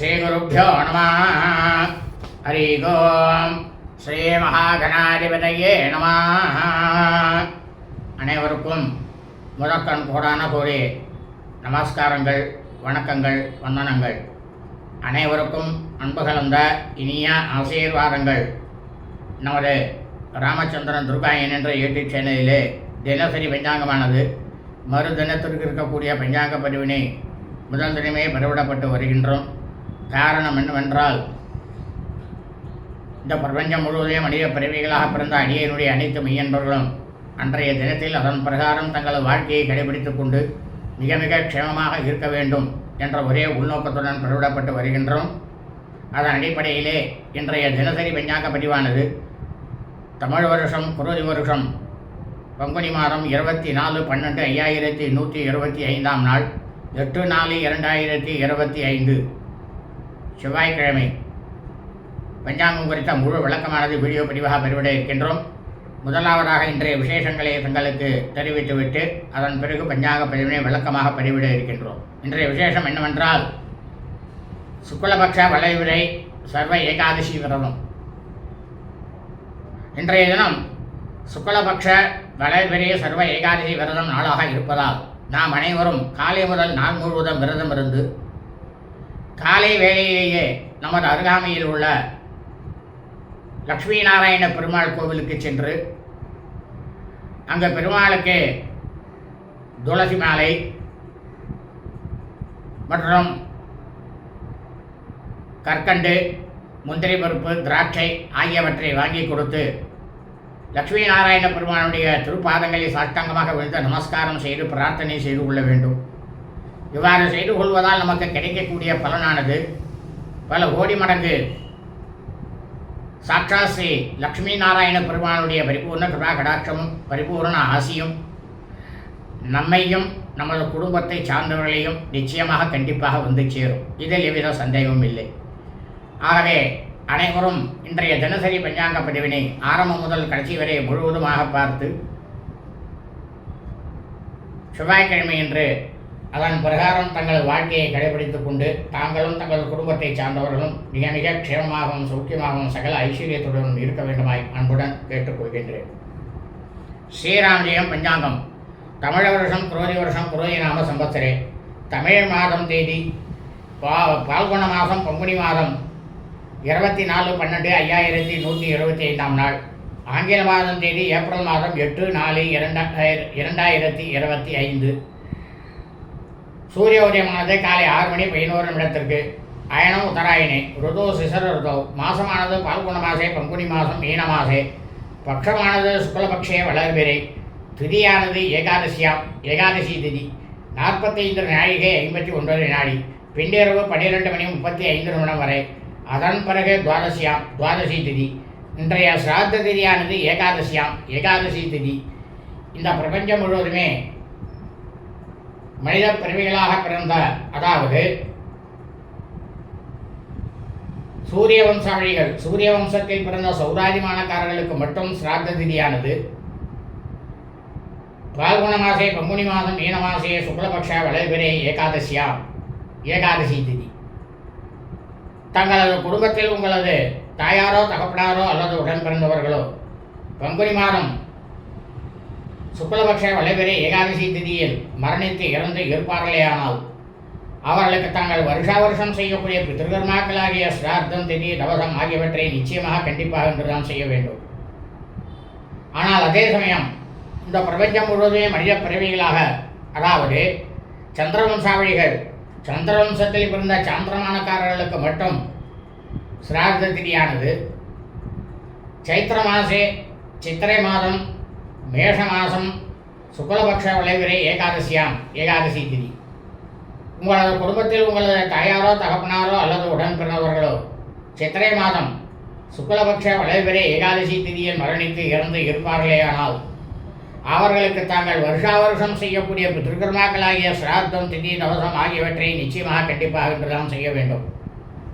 ஸ்ரீகுருப்போ நம. ஹரி ஓம். ஸ்ரீ மகாகணாதிபதியே நம. அனைவருக்கும் முதற்கண் கோடான கோடி நமஸ்காரங்கள் வணக்கங்கள் வந்தனங்கள். அனைவருக்கும் அன்பு கலந்த இனிய ஆசீர்வாதங்கள். நமது ராமச்சந்திரன் துர்காயன் என்ற யூடியூப் சேனலிலே தினசரி பஞ்சாங்கமானது. மறு தினத்திற்கு இருக்கக்கூடிய பஞ்சாங்க பதிவினை முதல் தினமே பதிவிடப்பட்டு வருகின்றோம். காரணம் என்னவென்றால் இந்த பிரபஞ்சம் முழுவதையும் மனித பிறவிகளாக பிறந்த அடியனுடைய அனைத்து மெய்யன்பர்களும் அன்றைய தினத்தில் அதன் பிரகாரம் தங்களது வாழ்க்கையை கடைபிடித்துக் கொண்டு மிக மிக க்ஷேமமாக இருக்க வேண்டும் என்ற ஒரே உள்நோக்கத்துடன் பெருவிடப்பட்டு வருகின்றோம். அதன் அடிப்படையிலே இன்றைய தினசரி பஞ்சாங்க பதிவானது தமிழ் வருஷம் குருதி வருஷம் பங்குனி மாதம் இருபத்தி நாலு பன்னெண்டு ஐயாயிரத்தி நூற்றி இருபத்தி ஐந்தாம் நாள் எட்டு நாலு இரண்டாயிரத்தி இருபத்தி ஐந்து. செவ்வாய்க்கிழமை பஞ்சாங்கம் குறித்த முழு விளக்கமானது வீடியோ பதிவாக பெறுவிட இருக்கின்றோம். முதலாவதாக இன்றைய விசேஷங்களை தங்களுக்கு தெரிவித்துவிட்டு அதன் பிறகு பஞ்சாங்க பதிவினை விளக்கமாக பதிவிட இருக்கின்றோம். இன்றைய விசேஷம் என்னவென்றால் சுக்லபக்ஷ வளைவிரை சர்வ ஏகாதசி விரதம். இன்றைய தினம் சுக்லபக்ஷ வளைவிரை சர்வ ஏகாதசி விரதம் நாளாக இருப்பதால் நாம் அனைவரும் காலை முதல் நாள் முழுவதும் விரதம் இருந்து காலை வேளையிலேயே நமது அருகாமையில் உள்ள லக்ஷ்மி நாராயண பெருமாள் கோவிலுக்கு சென்று அங்கே பெருமாளுக்கு துளசி மாலை மற்றும் கற்கண்டு முந்திரி பருப்பு திராட்சை ஆகியவற்றை வாங்கி கொடுத்து லக்ஷ்மி நாராயண பெருமானுடைய திருப்பாதங்களை சாஷ்டாங்கமாக விழுந்து நமஸ்காரம் செய்து பிரார்த்தனை செய்து கொள்ள வேண்டும். இவ்வாறு செய்து கொள்வதால் நமக்கு கிடைக்கக்கூடிய பலனானது பல கோடி மடங்கு. சாட்சா ஸ்ரீ லக்ஷ்மி நாராயண பெருமானுடைய பரிபூர்ண கிருபா கடாட்சமும் பரிபூர்ண ஆசியும் நம்மையும் நமது குடும்பத்தை சார்ந்தவர்களையும் நிச்சயமாக கண்டிப்பாக வந்து சேரும். இதில் எவ்வித சந்தேகமும் இல்லை. ஆகவே அனைவரும் இன்றைய தினசரி பஞ்சாங்க பதிவினை ஆரம்பம் முதல் கடைசி வரை முழுவதுமாக பார்த்து செவ்வாய்க்கிழமை என்று அதன் பிரகாரம் தங்கள் வாழ்க்கையை கடைபிடித்துக் கொண்டு தாங்களும் தங்கள் குடும்பத்தை சார்ந்தவர்களும் மிக மிக க்ஷேமமாகவும் சௌக்கியமாகவும் சகல ஐஸ்வர்யத்துடனும் இருக்க வேண்டுமாய் அன்புடன் கேட்டுக்கொள்கின்றேன் ஸ்ரீராமஜெயம் பஞ்சாங்கம். தமிழ வருஷம் குரோதி வருஷம் குரோதி நாம சம்பத்சரே தமிழ் மாதம் தேதி பா பால்குண மாதம் பங்குனி மாதம் இருபத்தி நாலு பன்னெண்டு ஐயாயிரத்தி நூற்றி இருபத்தி ஐந்தாம் நாள். ஆங்கில மாதம் தேதி ஏப்ரல் மாதம் எட்டு நாலு இரண்டாயிர இரண்டாயிரத்தி இருபத்தி ஐந்து. சூரிய உதயமானது காலை ஆறு மணி பதினோரு நிமிடத்திற்கு. அயனம் உத்தராயணி. ருதோ சிசர ருதோ. மாசமானது பால்குண மாசே பங்குனி மாதம் மீன மாசே. பக்ஷமானது சுக்லபக்ஷே வளர்பிறை. திதியானது ஏகாதசியாம். ஏகாதசி திதி. நாற்பத்தைந்து நாழிகை ஐம்பத்தி ஒன்பது வினாடி பின்னிரவு பன்னிரெண்டு மணி முப்பத்தி ஐந்து நிமிடம் வரை. அதன் பிறகு துவாதசியாம். துவாதசி திதி. இன்றைய சிராத்த திதியானது ஏகாதசியாம். ஏகாதசி திதி. இந்த பிரபஞ்சம் முழுவதுமே மனித பிறவிகளாக பிறந்த அதாவது சூரிய வம்சாவழிகள் சூரிய வம்சத்தில் பிறந்த சௌராஜிமானக்காரர்களுக்கு மட்டும் சிராத்த திதியானது. பால்குண மாசே பங்குனி மாதம் மீன மாசே சுக்லபக்ஷ வளர்பிரே ஏகாதசியா ஏகாதசி திதி. தங்களது குடும்பத்தில் உங்களது தாயாரோ தகப்பனாரோ அல்லது உடன் பிறந்தவர்களோ பங்குனி மாதம் சுக்லபக்ஷ வளைவரே ஏகாதசி திதியில் மரணித்து இறந்து இருப்பார்களேயானால் அவர்களுக்கு தாங்கள் வருஷா வருஷம் செய்யக்கூடிய பிதிருகர்மாக்களாகிய சிரார்த்தம் திதி தவசம் ஆகியவற்றை நிச்சயமாக கண்டிப்பாக என்றுதான் செய்ய வேண்டும். ஆனால் அதே சமயம் இந்த பிரபஞ்சம் முழுவதுமே மனித பிறவிகளாக அதாவது சந்திரவம்சாவளிகள் சந்திரவம்சத்தில் பிறந்த சாந்திரமானக்காரர்களுக்கு மட்டும் சிரார்த்த திதியானது. சைத்திர மாசே சித்திரை மாதம் மேஷ மாதம் சுக்லபக்ஷ விளைவிரை ஏகாதசியாம் ஏகாதசி திதி. உங்களது குடும்பத்தில் உங்களது தாயாரோ தகப்பனாரோ அல்லது உடன் பிறந்தவர்களோ சித்திரை மாதம் சுக்லபக்ஷ வளைவரே ஏகாதசி திதியில் மரணித்து இறந்து இருப்பார்களேயானால் அவர்களுக்கு தாங்கள் வருஷா வருஷம் செய்யக்கூடிய பித்திருக்கர்மாக்களாகிய சிராத்தம் திதி தவசம் ஆகியவற்றை நிச்சயமாக கண்டிப்பாக என்றுதான் செய்ய வேண்டும்.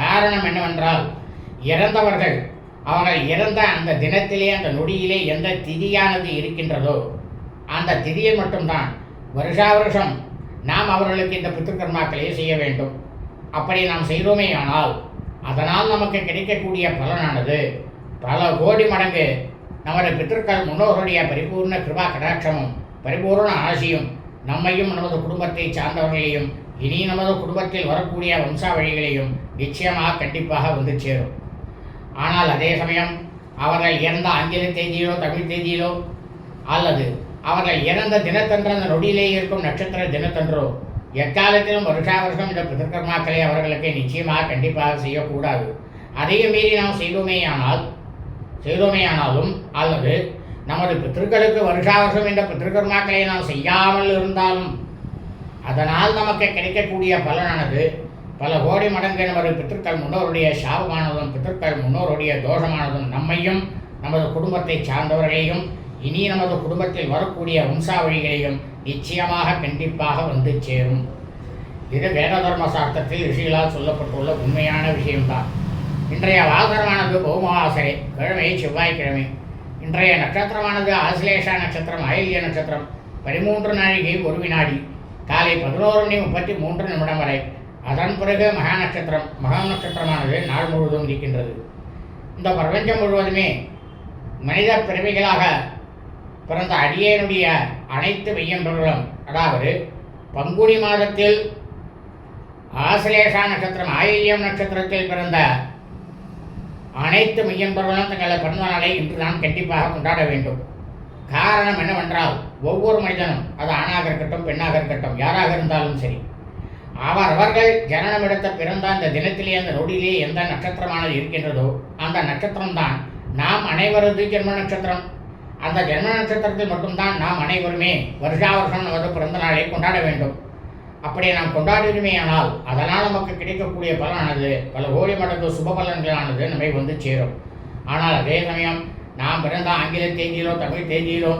காரணம் என்னவென்றால் இறந்தவர்கள் அவர்கள் இறந்த அந்த தினத்திலே அந்த நொடியிலே எந்த திதியானது இருக்கின்றதோ அந்த திதியை மட்டும்தான் வருஷா வருஷம் நாம் அவர்களுக்கு இந்த பித்திருக்கர்மாக்களை செய்ய வேண்டும். அப்படி நாம் செய்தோமே ஆனால் அதனால் நமக்கு கிடைக்கக்கூடிய பலனானது பல கோடி மடங்கு நமது பித்திருக்கள் முன்னோர்களுடைய பரிபூர்ண கிருபா கடாட்சமும் பரிபூர்ண ஆசியும் நம்மையும் நமது குடும்பத்தை சார்ந்தவர்களையும் இனி நமது குடும்பத்தில் வரக்கூடிய வம்சாவழிகளையும் நிச்சயமாக கண்டிப்பாக வந்து சேரும். ஆனால் அதே சமயம் அவர்கள் இறந்த ஆங்கில தேதியிலோ தமிழ் தேதியிலோ அல்லது அவர்கள் இறந்த தினத்தன்று அந்த நொடியிலே இருக்கும் நட்சத்திர தினத்தன்றோ எக்காலத்திலும் வருஷா வருஷம் இந்த பிதர்கர்மாக்களை அவர்களுக்கு நிச்சயமாக கண்டிப்பாக செய்யக்கூடாது. அதையும் மீறி நாம் செய்தோமேயானால் செய்தோமேயானாலும் அல்லது நமது பித்திருக்களுக்கு வருஷா வருஷம் இந்த பித்திருக்கர்மாக்களை நாம் செய்யாமல் இருந்தாலும் அதனால் நமக்கு கிடைக்கக்கூடிய பலனானது பல கோடி மடங்கு நமது பித்திருக்கள் முன்னோருடைய சாபமானதும் பித்திருக்கள் முன்னோருடைய தோஷமானதும் நம்மையும் நமது குடும்பத்தை சார்ந்தவர்களையும் இனி நமது குடும்பத்தில் வரக்கூடிய வம்சாவழிகளையும் நிச்சயமாக கண்டிப்பாக வந்து சேரும். இது வேத தர்ம சாஸ்திரத்தில் ரிஷிகளால் சொல்லப்பட்டுள்ள உண்மையான விஷயம்தான். இன்றைய வாசரமானது பௌமவாசரே கிழமை செவ்வாய்க்கிழமை. இன்றைய நட்சத்திரமானது ஆசிலேஷா நட்சத்திரம் அயல்ய நட்சத்திரம் பதிமூன்று நாழிகை ஒரு வினாடி காலை பதினோரு மணி முப்பத்தி மூன்று நிமிடம் வரை. அதன் பிறகு மகா நட்சத்திரம் மகா நட்சத்திரமானது நாள் முழுவதும் இருக்கின்றது. இந்த பிரபஞ்சம் முழுவதுமே மனித பிறவிகளாக பிறந்த அடியேனுடைய அனைத்து மெய்யன்பர்களும் அதாவது பங்குனி மாதத்தில் ஆசிலேஷா நட்சத்திரம் ஆயில்யம் நட்சத்திரத்தில் பிறந்த அனைத்து மெய்யன்பர்களும் தங்களது பிறந்த நாளை இன்று நாம் கண்டிப்பாக கொண்டாட வேண்டும். காரணம் என்னவென்றால் ஒவ்வொரு மனிதனும் அது ஆணாக இருக்கட்டும் பெண்ணாக இருக்கட்டும் யாராக இருந்தாலும் சரி அவர் அவர்கள் ஜனனம் பிறந்த அந்த தினத்திலே அந்த நொடியிலே எந்த நட்சத்திரமானது இருக்கின்றதோ அந்த நட்சத்திரம்தான் நாம் அனைவரது ஜென்ம நட்சத்திரம். அந்த ஜென்ம நட்சத்திரத்தில் மட்டும்தான் நாம் அனைவருமே வருஷா வருஷம் நமது பிறந்த நாளை கொண்டாட வேண்டும். அப்படி நாம் கொண்டாடினோமே ஆனால் அதனால் நமக்கு கிடைக்கக்கூடிய பலனானது பல கோடி மடங்கு சுப பலன்களானது நம்மை வந்து சேரும். ஆனால் அதே சமயம் நாம் பிறந்த ஆங்கில தேதியிலோ தமிழ் தேதியிலோ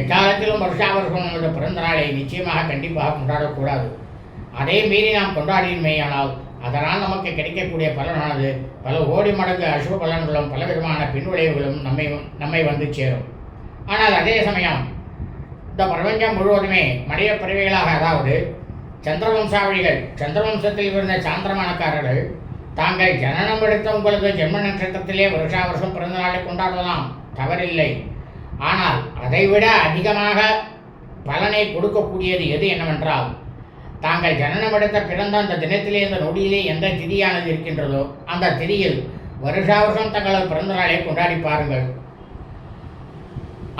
எக்காலத்திலும் வருஷா வருஷம் நமது பிறந்த நாளை நிச்சயமாக கண்டிப்பாக கொண்டாடக்கூடாது. அதே மீறி நாம் கொண்டாடினோமேயானால் அதனால் நமக்கு கிடைக்கக்கூடிய பலனானது பல ஓடி மடங்கு அசுப பலன்களும் பலவிதமான பின்விளைவுகளும் நம்மை நம்மை வந்து சேரும். ஆனால் அதே சமயம் இந்த பிரபஞ்சம் முழுவதுமே மனித பிறவிகளாக அதாவது சந்திரவம்சாவளிகள் சந்திரவம்சத்தில் இருந்த சாந்திரமானக்காரர்கள் தாங்கள் ஜனனம் எடுத்த உங்களது ஜென்ம நட்சத்திரத்திலே வருஷா வருஷம் பிறந்த நாளை கொண்டாடலாம் தவறில்லை. ஆனால் அதைவிட அதிகமாக பலனை கொடுக்கக்கூடியது எது என்னவென்றால் தாங்கள் ஜனனம் எடுத்த பிறந்த அந்த தினத்திலே அந்த நொடியிலே எந்த திதியானது இருக்கின்றதோ அந்த திதியில் வருஷா வருஷம் தங்களது பிறந்த நாளை கொண்டாடி பாருங்கள்.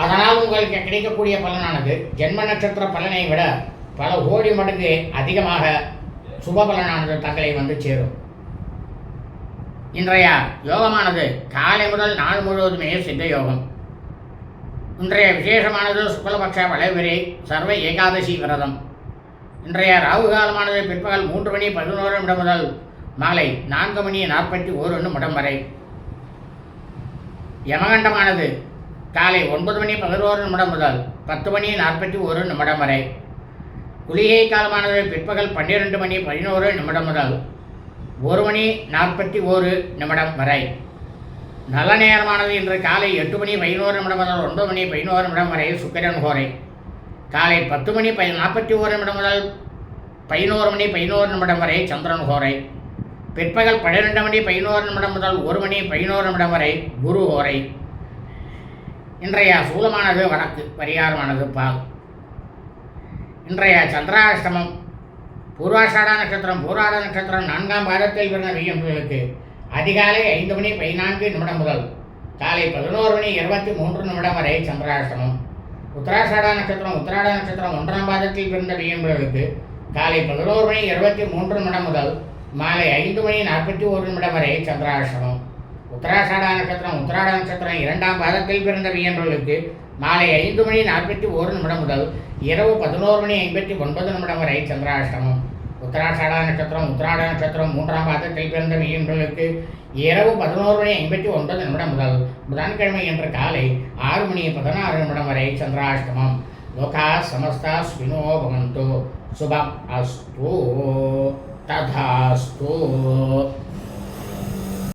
அதனால் உங்களுக்கு கிடைக்கக்கூடிய பலனானது ஜென்ம நட்சத்திர பலனை விட பல கோடி மடங்கு அதிகமாக சுப பலனானது தங்களை வந்து சேரும். இன்றைய யோகமானது காலை முதல் நாள் முழுவதுமே சித்த யோகம். இன்றைய விசேஷமானது சுக்லபக்ஷ வளைவரி சர்வ ஏகாதசி விரதம். இன்றைய ராகு காலமானது பிற்பகல் மூன்று மணி பதினோரு நிமிடம் முதல் மாலை நான்கு மணி நாற்பத்தி ஓரு நிமிடம் வரை. யமகண்டமானது காலை ஒன்பது மணி பதினோரு நிமிடம் முதல் பத்து மணி நாற்பத்தி ஒரு நிமிடம் வரை. குளிகை காலமானது பிற்பகல் பன்னிரெண்டு மணி பதினோரு நிமிடம் முதல் ஒரு மணி நாற்பத்தி ஓரு நிமிடம் வரை. நல்ல நேரமானது இன்று காலை எட்டு மணி பதினோரு நிமிடம் முதல் ஒன்பது மணி பதினோரு நிமிடம் வரை சுக்கிரன் கோரை. காலை பத்து மணி பை நாற்பத்தி ஓரு நிமிடம் முதல் பதினோரு மணி பதினோரு நிமிடம் வரை சந்திரன் ஹோரை பிற்பகல் பன்னிரெண்டு மணி பதினோரு நிமிடம் முதல் ஒரு மணி பதினோரு நிமிடம் வரை குரு ஹோரை இன்றைய சூலமானது வடக்கு பரிகாரமானது பால். இன்றைய சந்திராஷ்டமம் பூர்வாஷாட நட்சத்திரம் பூராட நட்சத்திரம் நான்காம் பாதத்தில் பிறந்த வெய்யம்புகளுக்கு அதிகாலை ஐந்து மணி பதினான்கு நிமிடம் முதல் காலை பதினோரு மணி இருபத்தி மூன்று நிமிடம் வரை சந்திராஷ்டமம். உத்தராசாட நட்சத்திரம் உத்தராட நட்சத்திரம் ஒன்றாம் பாதத்தில் பிறந்த வியம்பர்களுக்கு காலை பதினோரு மணி இருபத்தி மூன்று நிமிடம் முதல் மாலை ஐந்து மணி நாற்பத்தி ஒரு நிமிடம் வரை சந்திராஷ்டமம். உத்தராசாட நட்சத்திரம் உத்தராட நட்சத்திரம் இரண்டாம் பாதத்தில் பிறந்த மெய்யன்பர்களுக்கு மாலை ஐந்து மணி நாற்பத்தி ஒரு நிமிடம் முதல் இரவு பதினோரு மணி ஐம்பத்தி ஒன்பது நிமிடம் வரை சந்திராஷ்டமம். உத்தராஷாட நட்சத்திரம் உத்தராட நட்சத்திரம் மூன்றாம் பாதத்தில் பிறந்த மீன்பர்களுக்கு இரவு பதினோரு மணி ஐம்பத்தி ஒன்பது நிமிடம் முதல் புதன்கிழமை என்ற காலை ஆறு மணி பதினாறு நிமிடம் வரை சந்திராஷ்டமம். லோகா சமஸ்தா ஸ்வினோ பவந்தோ. சுபம் அஸ்து ததாஸ்து.